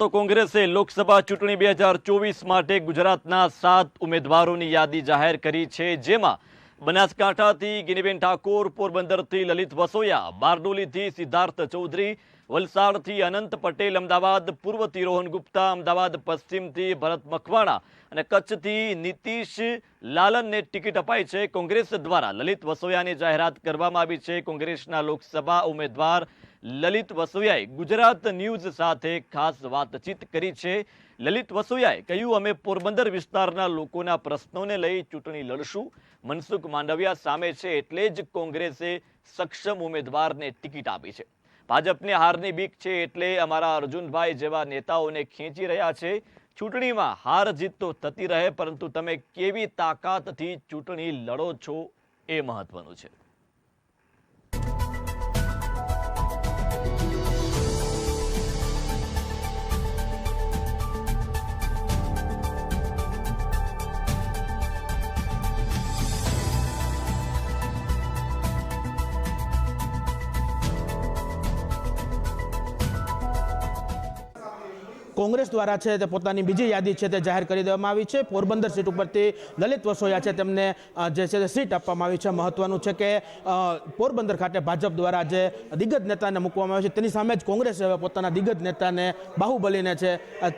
તો કોંગ્રેસે લોકસભા ચૂંટણી બે હજાર ચોવીસ માટે ગુજરાતના સાત ઉમેદવારોની યાદી જાહેર કરી છે, જેમાં બનાસકાંઠાથી ગિનીબેન ઠાકોર, પોરબંદરથી લલિત વસોયા, બારડોલીથી સિદ્ધાર્થ ચૌધરી, વલસાડથી અનંત પટેલ અમદાવાદ, પૂર્વથી રોહન ગુપ્તા અમદાવાદ, પશ્ચિમથી ભરત મખવાણા અને કચ્છથી નીતિશ લાલનને ટિકિટ અપાઈ છે. કોંગ્રેસ દ્વારા લલિત વસોયાની જાહેરાત કરવામાં આવી છે. કોંગ્રેસના લોકસભા ઉમેદવાર લલિત વસોયાએ ગુજરાત ન્યૂઝ સાથે ખાસ વાતચીત કરી છે. લલિત વસોયાએ કહ્યું, અમે પોરબંદર વિસ્તારના લોકોના પ્રશ્નોને લઈ ચૂંટણી લડશું. મનસુખ માંડવિયા સામે છે એટલે જ કોંગ્રેસે સક્ષમ ઉમેદવારને ટિકિટ આપી છે. ભાજપને હારની બીક છે એટલે અમારા અર્જુનભાઈ જેવા નેતાઓને ખેંચી રહ્યા છે. ચૂંટણીમાં હાર જીત તો થતી રહે, પરંતુ તમે કેવી તાકાતથી ચૂંટણી લડો છો એ મહત્વનું છે. કોંગ્રેસ દ્વારા છે તે પોતાની બીજી યાદી છે તે જાહેર કરી દેવામાં આવી છે. પોરબંદર સીટ ઉપરથી લલિત વસોયા છે તેમને જે છે તે સીટ આપવામાં આવી છે. મહત્વનું છે કે પોરબંદર ખાતે ભાજપ દ્વારા જે દિગ્ગજ નેતાને મૂકવામાં આવે છે, તેની સામે જ કોંગ્રેસે હવે પોતાના દિગ્ગજ નેતાને બાહુબલીને છે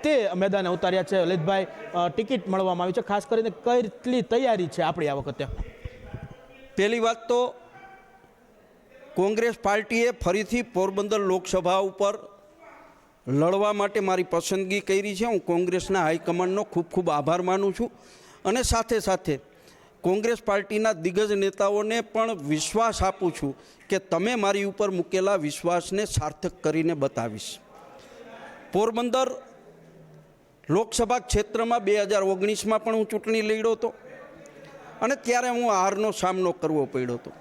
તે મેદાને ઉતાર્યા છે. લલિતભાઈ ટિકિટ મળવામાં આવી છે. ખાસ કરીને કઈ કેટલી તૈયારી છે આપણી આ વખતે? પહેલી વાત તો કોંગ્રેસ પાર્ટીએ ફરીથી પોરબંદર લોકસભા ઉપર લડવા માટે મારી પસંદગી કરી છે. હું કોંગ્રેસના હાઈકમાન્ડનો ખૂબ ખૂબ આભાર માનું છું. અને સાથે સાથે કોંગ્રેસ પાર્ટીના દિગ્ગજ નેતાઓને પણ વિશ્વાસ આપું છું કે તમે મારી ઉપર મૂકેલા વિશ્વાસને સાર્થક કરીને બતાવીશ. પોરબંદર લોકસભા ક્ષેત્રમાં બે હજાર ઓગણીસમાં પણ હું ચૂંટણી લડ્યો હતો. અને ત્યારે હું હારનો સામનો કરવો પડ્યો હતો.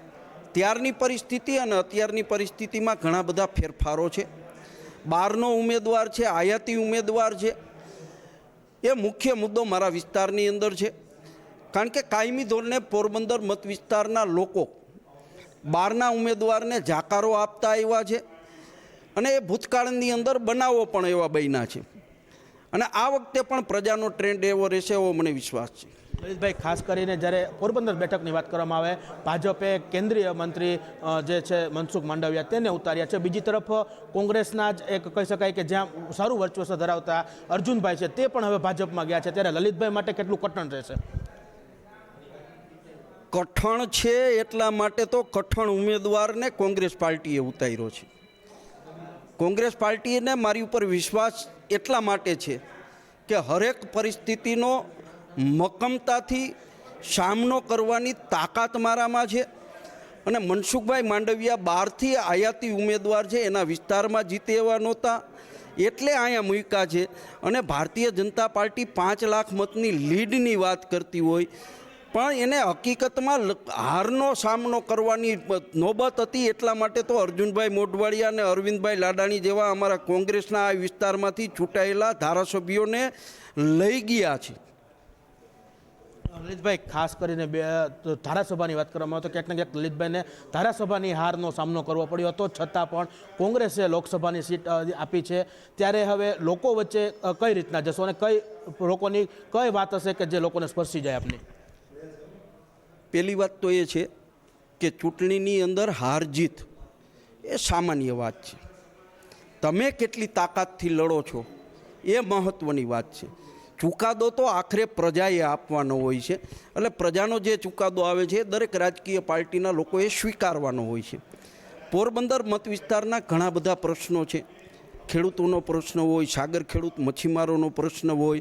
ત્યારની પરિસ્થિતિ અને અત્યારની પરિસ્થિતિમાં ઘણા બધા ફેરફારો છે. બહારનો ઉમેદવાર છે, આયાતી ઉમેદવાર છે. એ મુખ્ય મુદ્દો મારા વિસ્તારની અંદર છે. કારણ કે કાયમી ધોરણે પોરબંદર મત વિસ્તારના લોકો બહારના ઉમેદવારને જાકારો આપતા આવ્યા છે અને એ ભૂતકાળની અંદર બનાવો પણ એવા બન્યા છે. અને આ વખતે પણ પ્રજાનો ટ્રેન્ડ એવો રહેશે એવો મને વિશ્વાસ છે. લલિતભાઈ ખાસ કરીને જ્યારે પોરબંદર બેઠકની વાત કરવામાં આવે, ભાજપે કેન્દ્રીય મંત્રી જે છે મનસુખ માંડવિયા, તેને ઉતાર્યા છે. બીજી તરફ, કોંગ્રેસના જ એક કહી શકાય કે જ્યાં સારું વર્ચસ્વ ધરાવતા અર્જુનભાઈ છે, તે પણ હવે ભાજપમાં ગયા છે. ત્યારે લલિતભાઈ માટે કેટલું કઠણ રહેશે? કઠણ છે એટલા માટે તો કઠણ ઉમેદવારને કોંગ્રેસ પાર્ટીએ ઉતાર્યો છે. કોંગ્રેસ પાર્ટીને મારી ઉપર વિશ્વાસ એટલા માટે છે કે હરેક પરિસ્થિતિનો મક્કમતાથી સામનો કરવાની તાકાત મારામાં છે. અને મનસુખભાઈ માંડવિયા બહારથી આયાતી ઉમેદવાર છે, એના વિસ્તારમાં જીતે એવા નહોતા. એટલે અહીંયા મૂક્યા છે. અને ભારતીય જનતા પાર્ટી પાંચ લાખ મતની લીડની વાત કરતી હોય, પણ એને હકીકતમાં હારનો સામનો કરવાની નોબત હતી, એટલા માટે તો અર્જુનભાઈ મોઢવાડિયા અને અરવિંદભાઈ લાડાણી જેવા અમારા કોંગ્રેસના આ વિસ્તારમાંથી ચૂંટાયેલા ધારાસભ્યોને લઈ ગયા છે. લલિતભાઈ ખાસ કરીને બે ધારાસભાની વાત કરવામાં આવે તો ક્યાંક ને ક્યાંક લલિતભાઈને ધારાસભાની હારનો સામનો કરવો પડ્યો હતો. છતાં પણ કોંગ્રેસે લોકસભાની સીટ આપી છે. ત્યારે હવે લોકો વચ્ચે કઈ રીતના જશો અને કઈ લોકોની, કઈ વાત હશે કે જે લોકોને સ્પર્શી જાય આપની? પહેલી વાત તો એ છે કે ચૂંટણીની અંદર હાર જીત એ સામાન્ય વાત છે. તમે કેટલી તાકાતથી લડો છો એ મહત્ત્વની વાત છે. ચુકાદો તો આખરે પ્રજાએ આપવાનો હોય છે. એટલે પ્રજાનો જે ચુકાદો આવે છે દરેક રાજકીય પાર્ટીના લોકોએ સ્વીકારવાનો હોય છે. પોરબંદર મત વિસ્તારના ઘણા બધા પ્રશ્નો છે. ખેડૂતોનો પ્રશ્ન હોય, સાગર ખેડૂત મચ્છીમારોનો પ્રશ્ન હોય,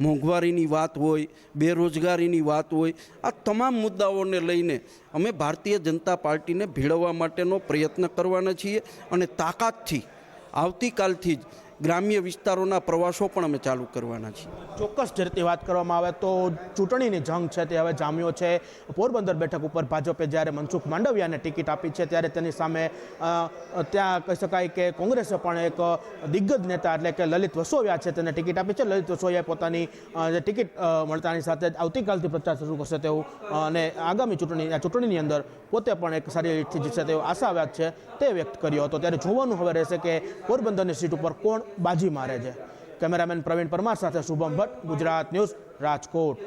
મોંઘવારીની વાત હોય, બેરોજગારીની વાત હોય, આ તમામ મુદ્દાઓને લઈને અમે ભારતીય જનતા પાર્ટીને ભેળવવા માટેનો પ્રયત્ન કરવાના છીએ અને તાકાતથી, આવતીકાલથી જ ગ્રામ્ય વિસ્તારોના પ્રવાસો પણ અમે ચાલુ કરવાના છીએ. ચોક્કસ જે રીતે વાત કરવામાં આવે તો ચૂંટણીની જંગ છે તે હવે જામ્યો છે. પોરબંદર બેઠક ઉપર ભાજપે જ્યારે મનસુખ માંડવિયાને ટિકિટ આપી છે ત્યારે તેની સામે ત્યાં કહી શકાય કે કોંગ્રેસે પણ એક દિગ્ગજ નેતા એટલે કે લલિત વસોયા છે તેને ટિકિટ આપી છે. લલિત વસોયાએ પોતાની ટિકિટ મળતાની સાથે આવતીકાલથી પ્રચાર શરૂ કરશે તેવું અને આગામી ચૂંટણી ચૂંટણીની અંદર પોતે પણ એક સારી રીતથી જીતશે તેવો આશાવાદ છે તે વ્યક્ત કર્યો હતો. ત્યારે જોવાનું હવે રહેશે કે પોરબંદરની સીટ ઉપર કોણ બાજી મારે છે. કેમેરામેન પ્રવીણ પરમાર સાથે શુભમ ભટ્ટ ગુજરાત ન્યૂઝ રાજકોટ.